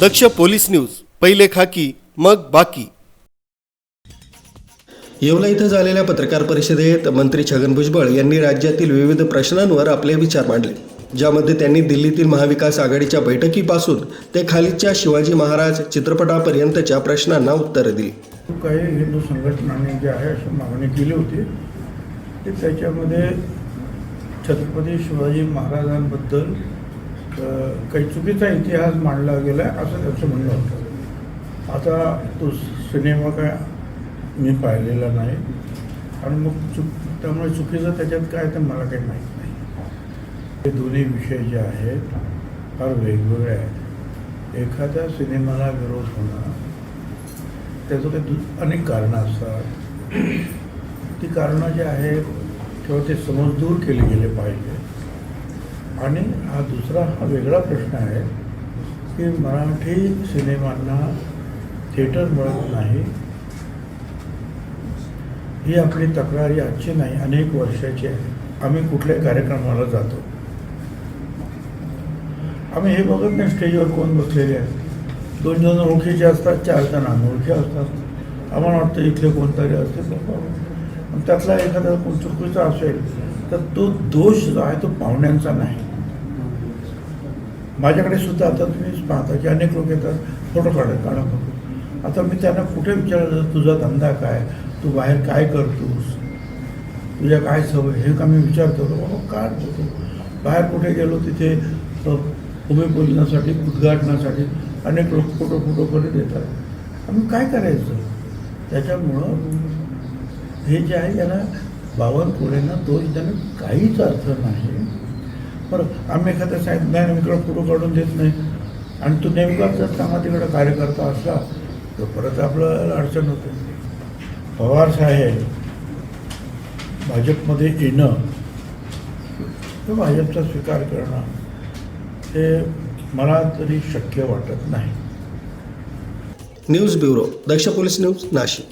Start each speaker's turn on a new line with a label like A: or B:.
A: दक्ष police news पहिले खाकी मग बाकी.
B: येवला इथं झालेल्या पत्रकार परिषदेत मंत्री छगन भुजबळ यांनी राज्यातील विविध प्रश्नांवर आपले विचार मांडले ज्यामध्ये त्यांनी दिल्लीतील महाविकास आघाडीच्या बैठकीपासून ते खालीच्या शिवाजी महाराज चित्रपटापर्यंतच्या प्रश्नांना उत्तरं दिली.
C: काही हिंदू संघटनांनी जे आहे अशी मागणी केली होती त्याच्यामध्ये छत्रपती शिवाजी महाराजांबद्दल काही चुकीचा इतिहास मांडला गेला आहे असं त्याचं म्हणणं होतं. आता तो सिनेमा काय मी पाहिलेला नाही. आणि मग चुक त्यामुळे चुकीचं त्याच्यात काय ते मला काही माहीत नाही. हे दोन्ही विषय जे आहेत फार वेगवेगळे आहेत. एखाद्या सिनेमाला विरोध होणं त्याचं काही दु अनेक कारणं असतात. ती कारणं जी आहेत किंवा ते समज दूर केले गेले पाहिजे. आणि हा दुसरा हा वेगळा प्रश्न आहे की मराठी सिनेमांना थिएटर मिळत नाही. ही आपली तक्रार ही आजची नाही अनेक वर्षाची आहे. आम्ही कुठल्याही कार्यक्रमाला जातो? आम्ही हे बघत नाही स्टेजवर कोण बसलेले आहेत? दोन जण ओळखीचे असतात चार जण अनोळखी असतात. आम्हाला वाटतं इथले कोणतरी असते त्यातला एखादा कोण चुकीचा असेल तर तो दोष जो आहे तो पाहुण्यांचा नाही. माझ्याकडे सुद्धा आता तुम्ही पाहता की अनेक लोक येतात फोटो काढत काढा फोटो आता मी त्यांना कुठे विचारलं तुझा धंदा काय? तू बाहेर काय करतोस? तुझ्या काय सवय? हे का मी विचारतो बाबा काय होतो बाहेर कुठे गेलो तिथे अ, भूमिपूजनासाठी उद्घाटनासाठी अनेक लोक फोटो फोटो करत येतात. आम्ही काय करायचं? त्याच्यामुळं हे जे आहे याला बावनकुळेंना दोष देणं काहीच अर्थ नाही. बरं आम्ही एखाद्या साहेब नाही नेमकडे फोटो काढून देत नाही. आणि तो नेमका जर कामा तिकडे कार्यकर्ता असला तर परत आपल्याला अडचण होते. पवार साहेब भाजपमध्ये येणं किंवा भाजपचा स्वीकार करणं हे मला तरी शक्य वाटत नाही.
B: News bureau Daksh police news Nashik.